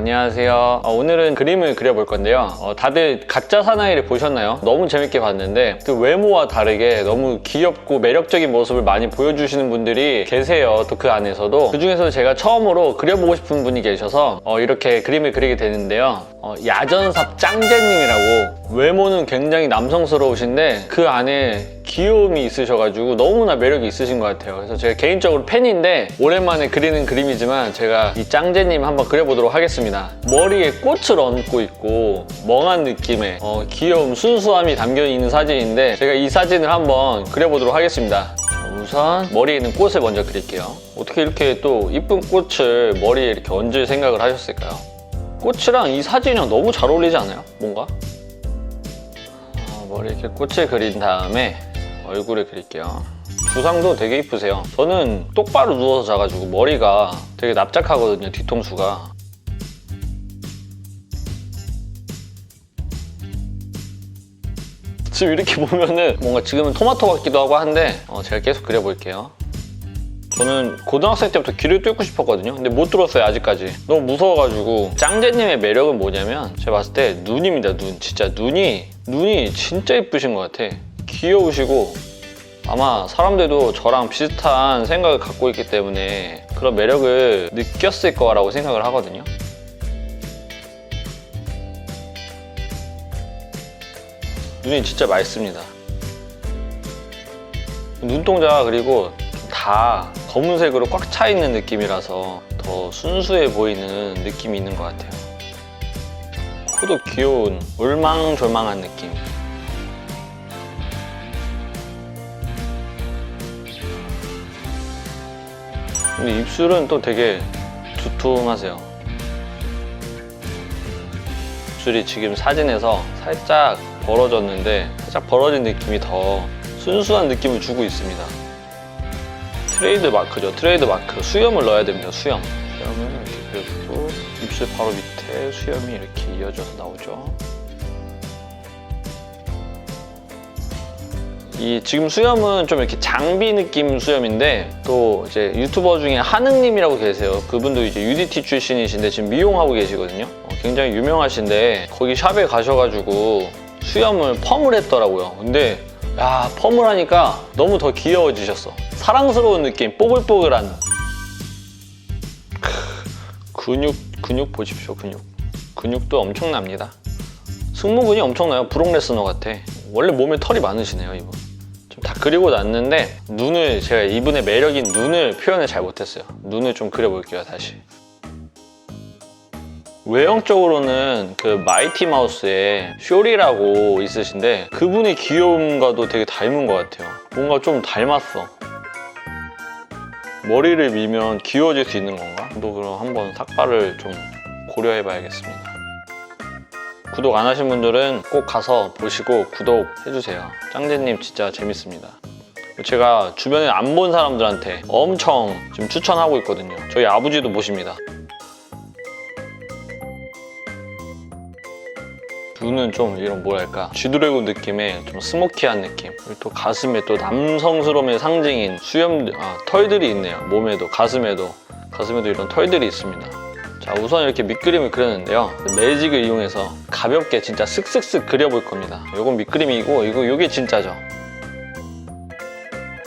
안녕하세요. 어, 오늘은 그림을 그려볼 건데요. 어, 다들 가짜 사나이를 보셨나요? 너무 재밌게 봤는데 그 외모와 다르게 너무 귀엽고 매력적인 모습을 많이 보여주시는 분들이 계세요. 또 그 안에서도 그 중에서 제가 처음으로 그려보고 싶은 분이 계셔서 어, 이렇게 그림을 그리게 되는데요. 어, 야전삽 짱제님이라고 외모는 굉장히 남성스러우신데 그 안에 귀여움이 있으셔가지고 너무나 매력이 있으신 것 같아요. 그래서 제가 개인적으로 팬인데 오랜만에 그리는 그림이지만 제가 이 짱제님 한번 그려보도록 하겠습니다. 머리에 꽃을 얹고 있고 멍한 느낌의 어, 귀여움, 순수함이 담겨 있는 사진인데 제가 이 사진을 한번 그려보도록 하겠습니다. 자, 우선 머리에 있는 꽃을 먼저 그릴게요. 어떻게 이렇게 또 이쁜 꽃을 머리에 이렇게 얹을 생각을 하셨을까요? 꽃이랑 이 사진이랑 너무 잘 어울리지 않아요? 뭔가? 어, 머리에 이렇게 꽃을 그린 다음에 얼굴을 그릴게요. 두상도 되게 이쁘세요. 저는 똑바로 누워서 자가지고 머리가 되게 납작하거든요, 뒤통수가. 지금 이렇게 보면은 뭔가 지금은 토마토 같기도 하고 한데 어, 제가 계속 그려볼게요. 저는 고등학생 때부터 귀를 뚫고 싶었거든요. 근데 못 뚫었어요, 아직까지. 너무 무서워가지고. 짱제님의 매력은 뭐냐면, 제가 봤을 때 눈입니다, 눈. 진짜 눈이, 눈이 진짜 이쁘신 것 같아. 귀여우시고, 아마 사람들도 저랑 비슷한 생각을 갖고 있기 때문에 그런 매력을 느꼈을 거라고 생각을 하거든요. 눈이 진짜 맑습니다. 눈동자가 그리고 다 검은색으로 꽉 차 있는 느낌이라서 더 순수해 보이는 느낌이 있는 것 같아요. 코도 귀여운 울망졸망한 느낌. 근데 입술은 또 되게 두툼하세요. 입술이 지금 사진에서 살짝 벌어졌는데 살짝 벌어진 느낌이 더 순수한 느낌을 주고 있습니다. 트레이드 마크죠. 트레이드 마크. 수염을 넣어야 됩니다. 수염. 수염을 이렇게 그려주고 입술 바로 밑에 수염이 이렇게 이어져서 나오죠. 이 지금 수염은 좀 이렇게 장비 느낌 수염인데 또 이제 유튜버 중에 한흥님이라고 계세요. 그분도 이제 UDT 출신이신데 지금 미용하고 계시거든요. 어, 굉장히 유명하신데 거기 샵에 가셔가지고 수염을 펌을 했더라고요. 근데 야 펌을 하니까 너무 더 귀여워지셨어. 사랑스러운 느낌, 뽀글뽀글한 크, 근육 근육 보십시오 근육. 근육도 엄청납니다. 승모근이 엄청나요. 브록 레스너 같아. 원래 몸에 털이 많으시네요, 이분. 좀 다 그리고 났는데 눈을 제가 이분의 매력인 눈을 표현을 잘 못했어요. 눈을 좀 그려볼게요, 다시. 외형적으로는 그 마이티 마우스에 쇼리라고 있으신데 그분의 귀여움과도 되게 닮은 것 같아요. 뭔가 좀 닮았어. 머리를 밀면 귀여워질 수 있는 건가? 또 그럼 한번 삭발을 좀 고려해 봐야겠습니다. 구독 안 하신 분들은 꼭 가서 보시고 구독해주세요. 짱제님 진짜 재밌습니다. 제가 주변에 안 본 사람들한테 엄청 지금 추천하고 있거든요. 저희 아버지도 보십니다. 눈은 좀 이런 뭐랄까 쥐드래곤 느낌의 좀 스모키한 느낌. 그리고 또 가슴에 또 남성스러움의 상징인 수염 아, 털들이 있네요. 몸에도 가슴에도. 가슴에도 이런 털들이 있습니다. 자 우선 이렇게 밑그림을 그렸는데요. 매직을 이용해서 가볍게 진짜 슥슥슥 그려볼 겁니다. 이건 밑그림이고 이거 이게 진짜죠.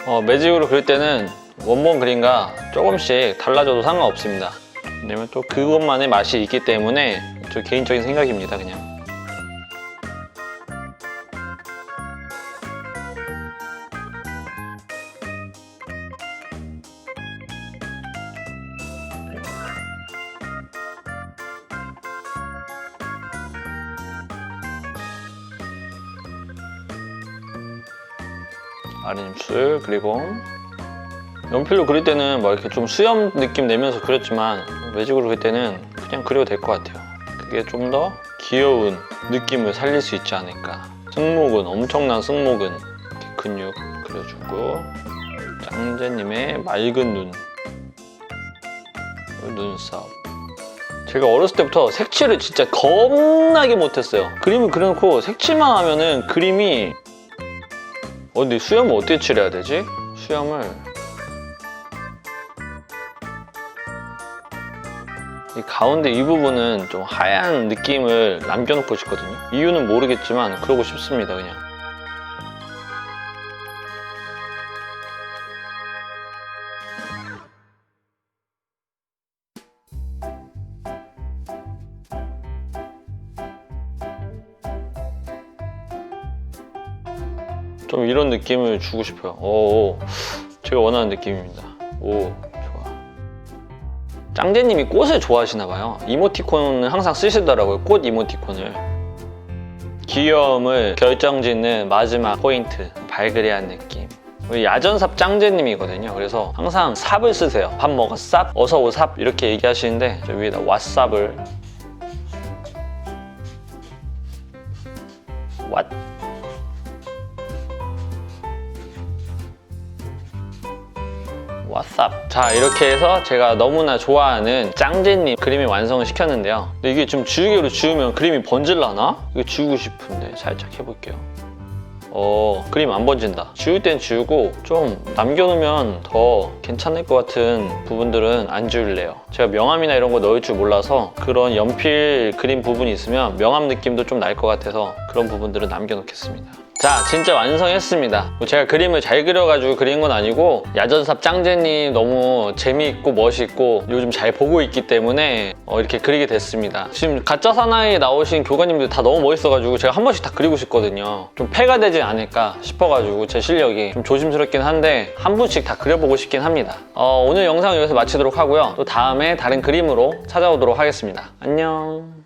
어, 매직으로 그릴 때는 원본 그림과 조금씩 달라져도 상관없습니다. 왜냐면 또 그것만의 맛이 있기 때문에 저 개인적인 생각입니다 그냥 아랫 입술 그리고 연필로 그릴 때는 뭐 이렇게 좀 수염 느낌 내면서 그렸지만 매직으로 그릴 때는 그냥 그려도 될 것 같아요. 그게 좀 더 귀여운 느낌을 살릴 수 있지 않을까. 승모근 엄청난 승모근 근육 그려주고 짱제님의 맑은 눈 눈썹. 제가 어렸을 때부터 색칠을 진짜 겁나게 못했어요. 그림을 그려놓고 색칠만 하면은 그림이 어, 근데 수염을 어떻게 칠해야 되지? 수염을 이 가운데 이 부분은 좀 하얀 느낌을 남겨놓고 싶거든요. 이유는 모르겠지만 그러고 싶습니다, 그냥. 좀 이런 느낌을 주고 싶어요. 오, 제가 원하는 느낌입니다. 오, 좋아. 짱제님이 꽃을 좋아하시나 봐요. 이모티콘을 항상 쓰시더라고요. 꽃 이모티콘을. 귀여움을 결정짓는 마지막 포인트. 발그레한 느낌. 우리 야전삽 짱제님이거든요. 그래서 항상 삽을 쓰세요. 밥 먹어 쌉, 어서 오 삽 이렇게 얘기하시는데 저 위에다 왓삽을 왓쌉 자 이렇게 해서 제가 너무나 좋아하는 짱제님 그림이 완성을 시켰는데요. 근데 이게 좀 지우개로 지우면 그림이 번질라나? 이거 지우고 싶은데 살짝 해볼게요. 어 그림 안 번진다. 지울 땐 지우고 좀 남겨놓으면 더 괜찮을 것 같은 부분들은 안 지울래요. 제가 명암이나 이런 거 넣을 줄 몰라서 그런 연필 그림 부분이 있으면 명암 느낌도 좀 날 것 같아서 그런 부분들은 남겨놓겠습니다 자 진짜 완성했습니다. 뭐 제가 그림을 잘 그려가지고 그린 건 아니고 야전삽 짱제님 너무 재미있고 멋있고 요즘 잘 보고 있기 때문에 어, 이렇게 그리게 됐습니다. 지금 가짜 사나이에 나오신 교관님들 다 너무 멋있어가지고 제가 한 번씩 다 그리고 싶거든요. 좀 패가 되지 않을까 싶어가지고 제 실력이 좀 조심스럽긴 한데 한 분씩 다 그려보고 싶긴 합니다. 어, 오늘 영상 여기서 마치도록 하고요. 또 다음에 다른 그림으로 찾아오도록 하겠습니다. 안녕